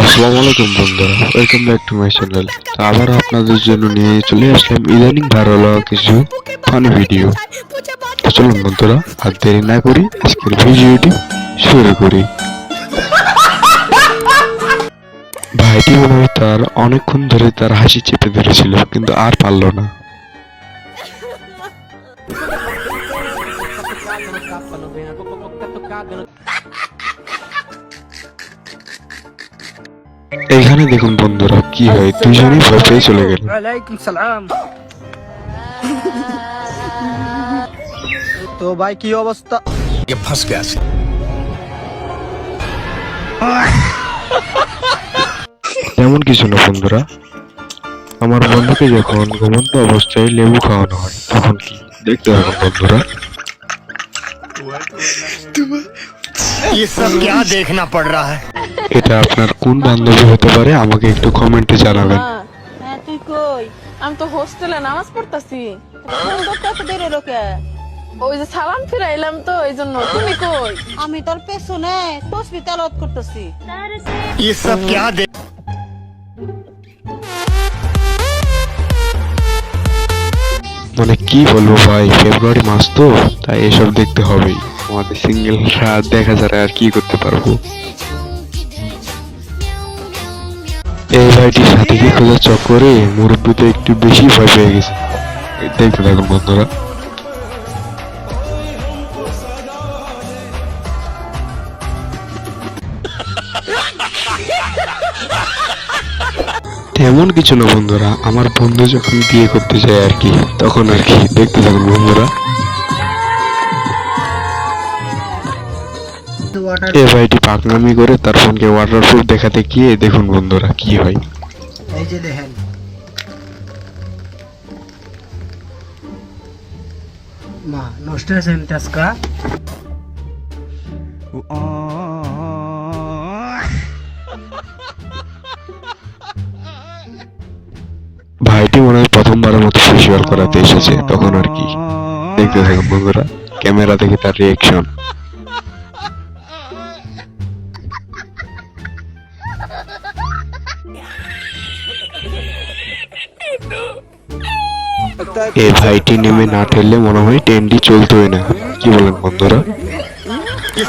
আসসালামু বন্ধুরা welcome back to my channel আবার আপনাদের জন্য নিয়ে চলে আসলাম ইদানিং ভাইরাল হওয়া কিছু ফানি ভিডিও চলুন বন্ধুরা, আর দেরি না করি, আজকের ভিডিওটি শুরু করি। ভাইটি তার অনেকক্ষণ ধরে তার হাসি চেপে ধরেছিল, কিন্তু আর পারল না। এখানে দেখুন বন্ধুরা কি হয়? দুজনেই ভয় পেয়ে চলে গেল। তো ভাই কি অবস্থা? ফাঁস গেছে তেমন কিছু না বন্ধুরা। আমার বন্ধুকে যখন ঘুমন্ত অবস্থায় লেবু খাওয়ানো হয় তখন কি দেখতে হবে বন্ধুরা? ये सब क्या देखना पड़ रहा है এটা আপনার কোন বান্ধবী হতে পারে আমাকে একটু কমেন্টে জানাবেন মা, হ্যাঁ তুই কই আমি তো হোস্টেলে নামাজ পড়তাছি ফোন করতে এত দেরি হলো কে? ওই যে সালাম ফিরাইলাম তো এই জন্য তুমি কই আমি তোর পেছনে তসবি তেলত করতেছি ये सब क्या देख মানে কি বলবো ভাই ফেব্রুয়ারি মাস তো তাই এসব দেখতে হবেই আমাদের সিঙ্গেল দেখা যারা আর কি করতে পারব। এই ভাইটির সাথে কি খোঁজার চক্করে মুরব্বী তো একটু বেশি ভয় পেয়ে গেছে। দেখতে থাকুন বন্ধুরা। তেমন কিছু না বন্ধুরা, আমার বন্ধু যখন বিয়ে করতে যায় আর কি, তখন আর কি দেখতে থাকুন বন্ধুরা। এ ভাইটি পাকনামি করে তার ফোনকে ওয়াটারপ্রুফ দেখাতে গিয়ে দেখুন বন্ধুরা কি হয়। এই যে দেখেন। মা নষ্ট হয়েছে তেজকা ভাইটি মনে হয় প্রথমবারের মতো ফেসিয়াল করাতে এসেছে তখন আর কি। দেখতে থাকুন বন্ধুরা ক্যামেরা দেখে তার রিয়েকশন এই ভাইটি নেমে না ঠেললে মনে হয় ট্রেনটি চলতোই না। কি বলেন বন্ধুরা? ये